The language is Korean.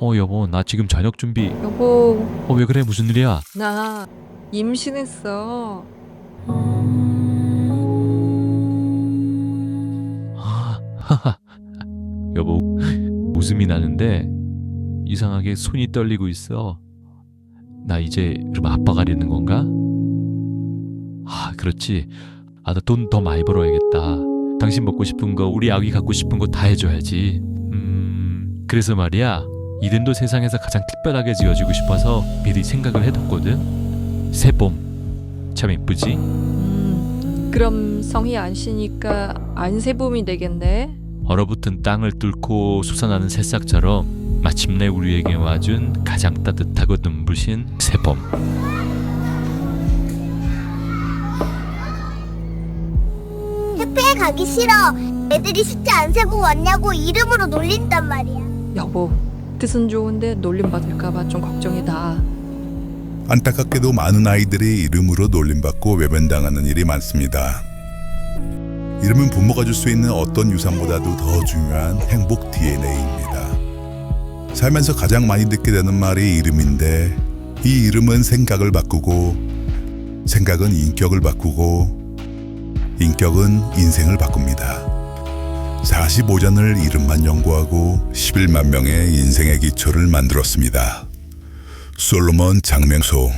어 여보 나 지금 저녁 준비 여보, 어 왜 그래 무슨 일이야 나 임신했어. 아, 하하. 여보 웃음이 나는데 이상하게 손이 떨리고 있어 나 이제 그럼 아빠가 되는 건가? 아 그렇지 아 나 돈 더 많이 벌어야겠다 당신 먹고 싶은 거 우리 아기 갖고 싶은 거 다 해줘야지 음 그래서 말이야 이름도 세상에서 가장 특별하게 지어주고 싶어서 미리 생각을 해뒀거든 새봄 참 예쁘지? 음, 그럼 성이 안 쉬니까 안세봄이 되겠네. 얼어붙은 땅을 뚫고 솟아나는 새싹처럼 마침내 우리에게 와준 가장 따뜻하고 눈부신 새봄. 해피에 가기 싫어. 애들이 숫자 안 세고 왔냐고 이름으로 놀린단 말이야. 여보, 뜻은 좋은데 놀림 받을까봐 좀 걱정이다. 안타깝게도 많은 아이들이 이름으로 놀림받고 외면당하는 일이 많습니다. 이름은 부모가 줄 수 있는 어떤 유산보다도 더 중요한 행복 DNA입니다. 살면서 가장 많이 듣게 되는 말이 이름인데 이 이름은 생각을 바꾸고 생각은 인격을 바꾸고 인격은 인생을 바꿉니다. 45전을 이름만 연구하고 11만 명의 인생의 기초를 만들었습니다. 솔로몬 장명소